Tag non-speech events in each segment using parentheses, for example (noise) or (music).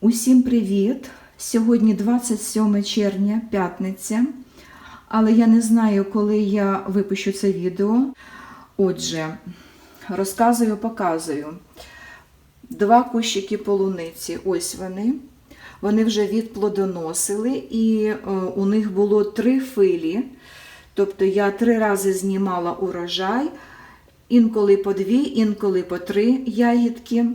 Усім привіт! Сьогодні 27 червня, п'ятниця, але я не знаю, коли я випущу це відео. Отже, розказую, показую. Два кущики полуниці, ось вони. Вони вже відплодоносили, і е, у них було три филі. Тобто я три рази знімала урожай, інколи по дві, інколи по три ягідки.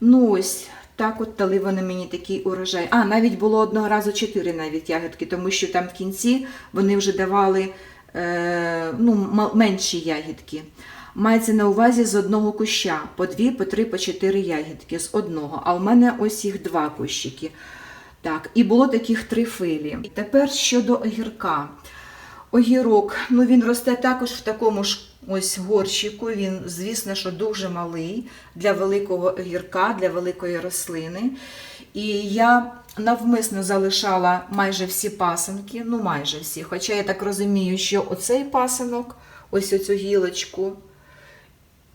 Ну ось так от дали вони мені такий урожай. А, навіть було одного разу чотири навіть ягідки, тому що там в кінці вони вже давали е, ну, менші ягідки. Мається на увазі з одного куща, по дві, по три, по чотири ягідки з одного. А в мене ось їх два кущики. Так, і було таких три филі. І тепер щодо огірка. Огірок, ну він росте також в такому ж ось горщику. Він, звісно, що дуже малий для великого огірка, для великої рослини. І я навмисно залишала майже всі пасинки, ну майже всі. Хоча я так розумію, що оцей пасинок, ось оцю гілочку,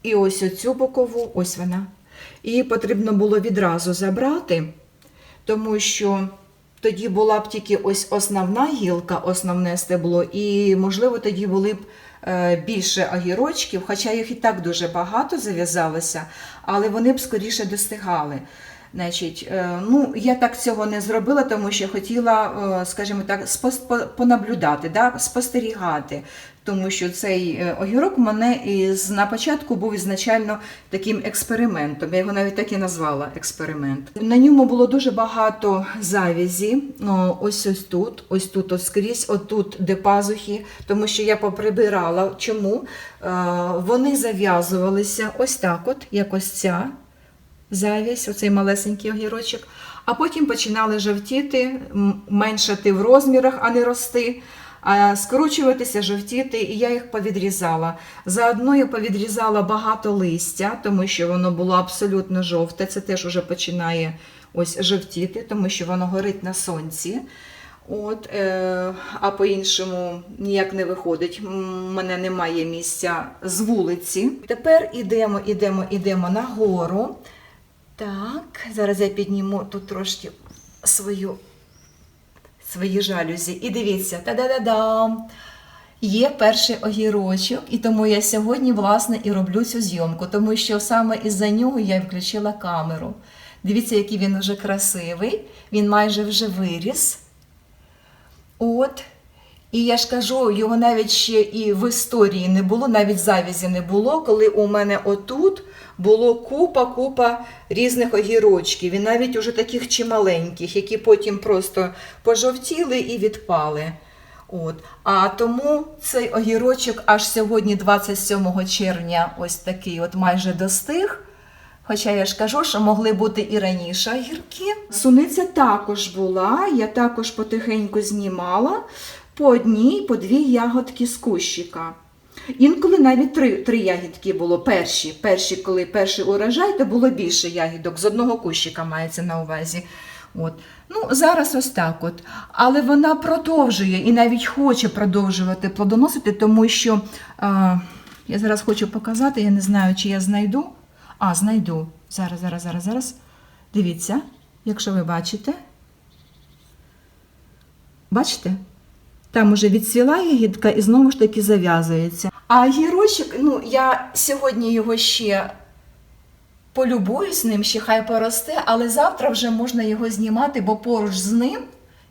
і ось оцю бокову, ось вона. Її потрібно було відразу забрати, тому що тоді була б тільки ось основна гілка, основне стебло, і, можливо, тоді були б е, більше огірочків, хоча їх і так дуже багато зав'язалося, але вони б скоріше достигали. Значить, е, ну, я так цього не зробила, тому що хотіла, е, скажімо так, понаблюдати, да, спостерігати. Тому що цей е, огірок мене із, на початку був ізначально таким експериментом. Я його навіть так і назвала експеримент. На ньому було дуже багато завязі. Ну, ось ось тут, ось тут, ось скрізь, отут, де пазухи, тому що я поприбирала. Чому? Вони зав'язувалися ось так, от, як ось ця завязь, оцей малесенький огірочок, а потім починали жовтіти, меншати в розмірах, а не рости, а скручуватися, жовтіти, і я їх повідрізала. Заодно я повідрізала багато листя, тому що воно було абсолютно жовте. Це теж уже починає ось жовтіти, тому що воно горить на сонці. От, е, а по-іншому ніяк не виходить. У мене немає місця з вулиці. Тепер ідемо, ідемо, ідемо нагору. Так, зараз я підніму тут трошки свою, свої жалюзі. І дивіться, та-да-да-дам! Є перший огірочок, і тому я сьогодні, власне, і роблю цю зйомку, тому що саме із-за нього я включила камеру. Дивіться, який він вже красивий, він майже вже виріс. От. І я ж кажу, його навіть ще і в історії не було, навіть завязі не було, коли у мене отут було купа-купа різних огірочків, і навіть уже таких чималеньких, які потім просто пожовтіли і відпали. От. А тому цей огірочок аж сьогодні, 27 червня, ось такий от майже достиг. Хоча я ж кажу, що могли бути і раніше огірки. Суниця також була, я також потихеньку знімала по одній, по дві ягодки з кущика. Інколи навіть три, три ягідки було перші. Перші, коли перший урожай, то було більше ягідок. З одного кущика мається на увазі. От. Ну, зараз ось так от. Але вона продовжує і навіть хоче продовжувати плодоносити, тому що а, я зараз хочу показати, я не знаю, чи я знайду. А, знайду. Зараз, зараз, зараз, зараз. Дивіться, якщо ви бачите. Бачите? Там уже відцвіла ягідка і знову ж таки зав'язується. А гірочок, ну, я сьогодні його ще полюбуюсь ним, ще хай поросте, але завтра вже можна його знімати, бо поруч з ним,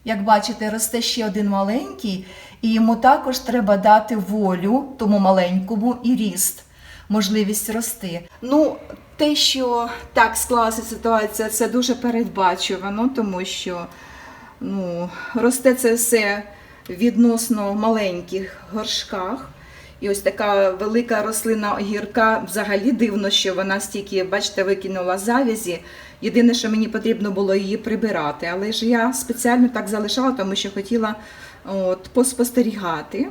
як бачите, росте ще один маленький, і йому також треба дати волю тому маленькому і ріст, можливість рости. Ну, те, що так склалася ситуація, це дуже передбачувано, тому що ну, росте це все відносно маленьких горшках. І ось така велика рослина огірка. Взагалі дивно, що вона стільки, бачите, викинула завязі. Єдине, що мені потрібно було її прибирати. Але ж я спеціально так залишала, тому що хотіла от, поспостерігати.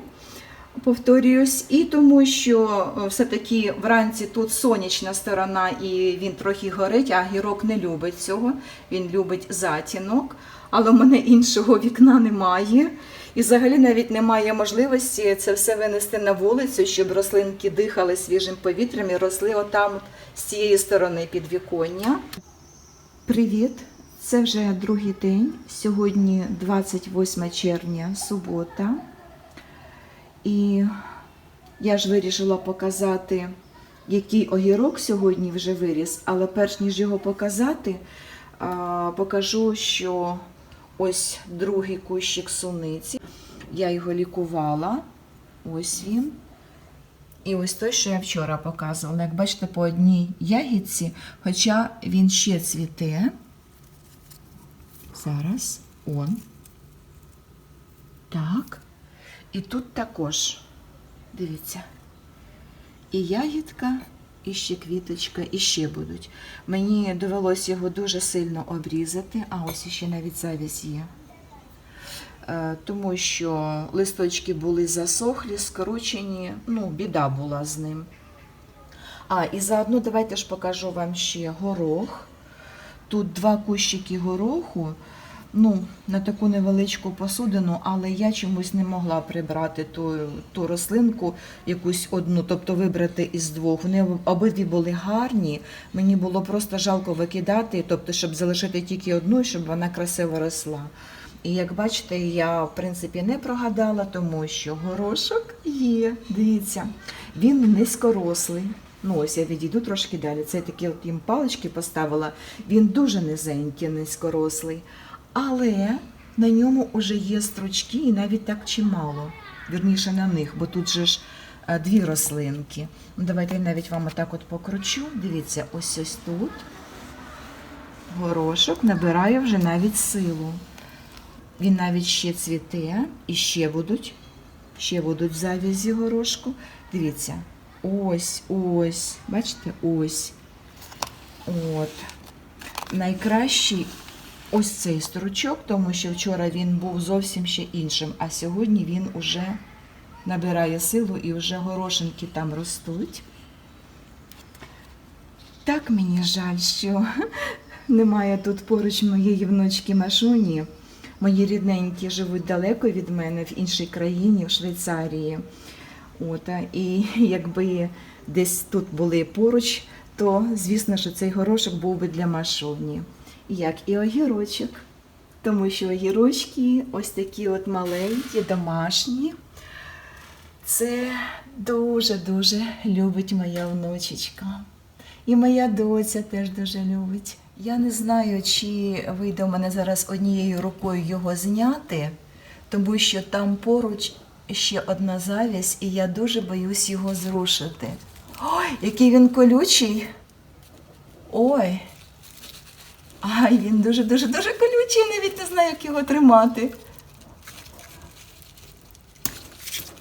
Повторююсь, і тому, що е, все-таки вранці тут сонячна сторона, і він трохи горить, а гірок не любить цього. Він любить затінок, але в мене іншого вікна немає. І взагалі навіть немає можливості це все винести на вулицю, щоб рослинки дихали свіжим повітрям і росли отам з цієї сторони підвіконня. Привіт! Це вже другий день. Сьогодні 28 червня, субота. І я ж вирішила показати, який огірок сьогодні вже виріс, але перш ніж його показати, покажу, що ось другий кущик суниці. Я його лікувала. Ось він. І ось той, що я вчора показувала. Як бачите, по одній ягідці, хоча він ще цвіте. Зараз он. Так. І тут також, дивіться, і ягідка, і ще квіточка, і ще будуть. Мені довелося його дуже сильно обрізати, а ось ще навіть завість є. Е, Тому що листочки були засохлі, скручені, ну, біда була з ним. А, і заодно давайте ж покажу вам ще горох. Тут два кущики гороху, ну, на таку невеличку посудину, але я чомусь не могла прибрати ту, ту рослинку, якусь одну, тобто вибрати із двох. Вони обидві були гарні. Мені було просто жалко викидати, тобто, щоб залишити тільки одну, щоб вона красиво росла. І як бачите, я в принципі не прогадала, тому що горошок є. Дивіться, він низькорослий. Ну, ось я відійду трошки далі. Це такі от їм палички поставила. Він дуже низенький, низькорослий. Але на ньому вже є стручки, і навіть так чимало. Вірніше на них, бо тут же ж е, дві рослинки. Ну, давайте я навіть вам отак от покручу. Дивіться, ось ось тут горошок набирає вже навіть силу. Він навіть ще цвіте, і ще будуть, ще будуть в завязі горошку. Дивіться, ось, ось, бачите, ось. От. Найкращий ось цей стручок, тому що вчора він був зовсім ще іншим, а сьогодні він уже набирає силу і вже горошинки там ростуть. Так мені жаль, що (laughs) немає тут поруч моєї внучки Машуні. Мої рідненькі живуть далеко від мене в іншій країні, в Швейцарії. От, і (laughs) якби десь тут були поруч, то звісно, що цей горошок був би для Машуні. Як і огірочок. Тому що огірочки ось такі от маленькі, домашні. Це дуже-дуже любить моя внучечка. І моя доця теж дуже любить. Я не знаю, чи вийде у мене зараз однією рукою його зняти, тому що там поруч ще одна завість, і я дуже боюсь його зрушити. Ой, який він колючий. Ой. Ай, він дуже-дуже дуже колючий, навіть не знаю, як його тримати.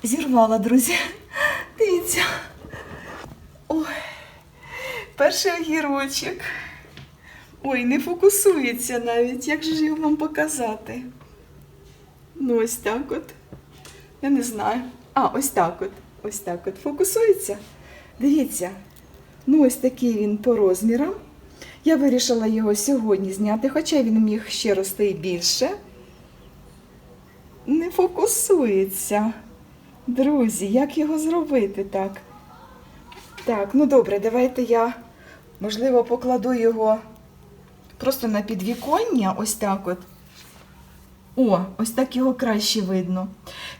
Зірвала, друзі. Дивіться. Ой, перший огірочок. Ой, не фокусується навіть. Як же ж його вам показати? Ну, ось так от. Я не знаю. А, ось так от. Ось так от. Фокусується. Дивіться. Ну, ось такий він по розмірам. Я вирішила його сьогодні зняти, хоча він міг ще рости більше. Не фокусується. Друзі, як його зробити так? Так, ну добре, давайте я, можливо, покладу його просто на підвіконня, ось так от. О, ось так його краще видно.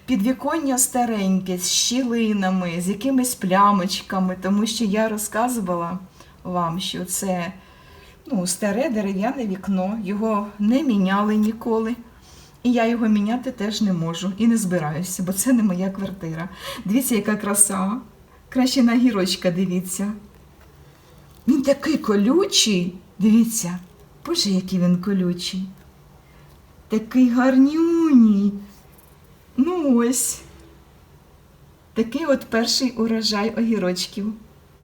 Підвіконня стареньке, з щілинами, з якимись плямочками, тому що я розказувала вам, що це ну, старе дерев'яне вікно, його не міняли ніколи. І я його міняти теж не можу і не збираюся, бо це не моя квартира. Дивіться, яка краса. Краще на гірочка дивіться. Він такий колючий. Дивіться, боже, який він колючий. Такий гарнюній. Ну ось. Такий от перший урожай огірочків.